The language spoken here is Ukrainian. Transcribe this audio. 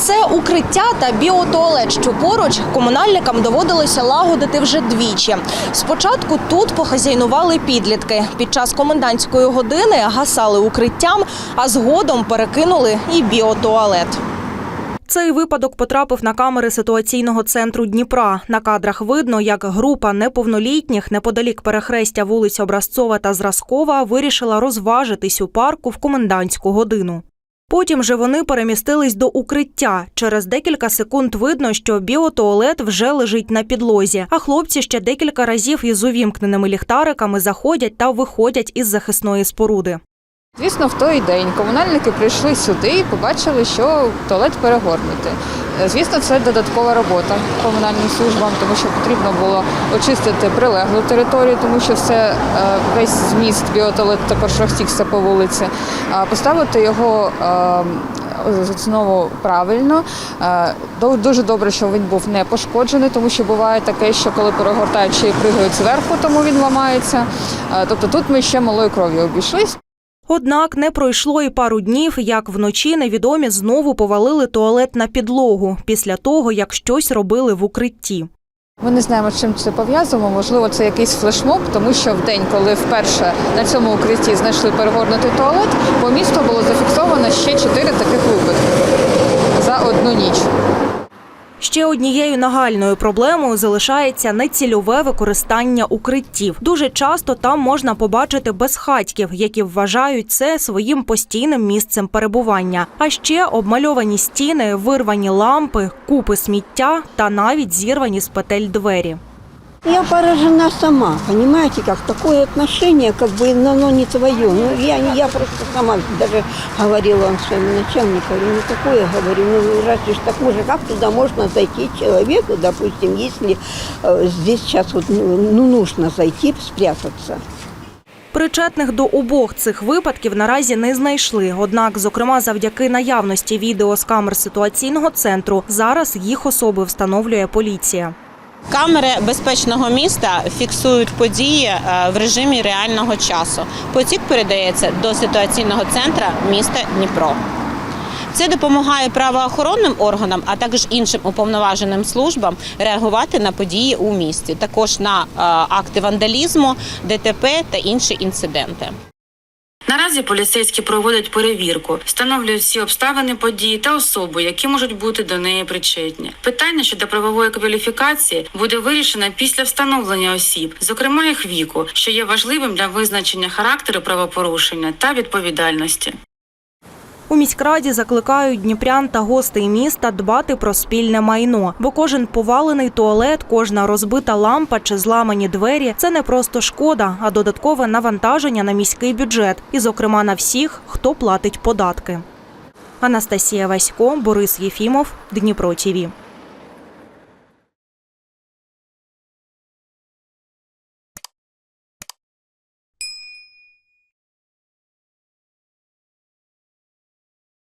Це укриття та біотуалет, що поруч комунальникам доводилося лагодити вже двічі. Спочатку тут похазяйнували підлітки. Під час комендантської години гасали укриттям, а згодом перекинули і біотуалет. Цей випадок потрапив на камери ситуаційного центру Дніпра. На кадрах видно, як група неповнолітніх неподалік перехрестя вулиць Образцова та Зразкова вирішила розважитись у парку в комендантську годину. Потім же вони перемістились до укриття. Через декілька секунд видно, що біотуалет вже лежить на підлозі, а хлопці ще декілька разів із увімкненими ліхтариками заходять та виходять із захисної споруди. Звісно, в той день комунальники прийшли сюди і побачили, що туалет перегорнутий. Е, Звісно, це додаткова робота комунальним службам, тому що потрібно було очистити прилеглу територію, тому що все е, весь зміст біотуалету також розтікся по вулиці, поставити його. е, Знову правильно Е, дуже добре, що він був не пошкоджений, тому що буває таке, що коли й пригають зверху, тому він ламається. Тобто тут ми ще малою кров'ю обійшлись. Однак не пройшло і пару днів, як вночі невідомі знову повалили туалет на підлогу після того, як щось робили в укритті. Ми не знаємо, з чим це пов'язано. Можливо, це якийсь флешмоб, тому що в день, коли вперше на цьому укритті знайшли перегорнутий туалет, по місту було зафіксовано ще чотири таких випадки за одну ніч. Ще однією нагальною проблемою залишається нецільове використання укриттів. Дуже часто там можна побачити безхатьків, які вважають це своїм постійним місцем перебування. А ще обмальовані стіни, вирвані лампи, купи сміття та навіть зірвані з петель двері. Я поражена сама, понимаете, как такое отношение, как бы ну, оно не твое. Ну, я, я просто сама даже говорила вам своему начальнику, говорю, не такое, говорю, ну разве ж так можно, как туда можно зайти человеку, допустим, если э, здесь сейчас вот ну, ну, нужно зайти, спрятаться. Причетних до обох цих випадків наразі не знайшли. Однак, зокрема, завдяки наявності відео з камер ситуаційного центру, зараз їх особи встановлює поліція. Камери безпечного міста фіксують події е, в режимі реального часу. Потік передається до ситуаційного центру міста Дніпро. Це допомагає правоохоронним органам, а також іншим уповноваженим службам реагувати на події у місті, також на е, акти вандалізму, ДТП та інші інциденти. Наразі поліцейські проводять перевірку, встановлюють всі обставини події та особи, які можуть бути до неї причетні. Питання щодо правової кваліфікації буде вирішено після встановлення осіб, зокрема їх віку, що є важливим для визначення характеру правопорушення та відповідальності. У міськраді закликають дніпрян та гостей міста дбати про спільне майно, бо кожен повалений туалет, кожна розбита лампа чи зламані двері це не просто шкода, а додаткове навантаження на міський бюджет, і, зокрема, на всіх, хто платить податки. Анастасія Васько, Борис Єфімов, Дніпро ТІВІ.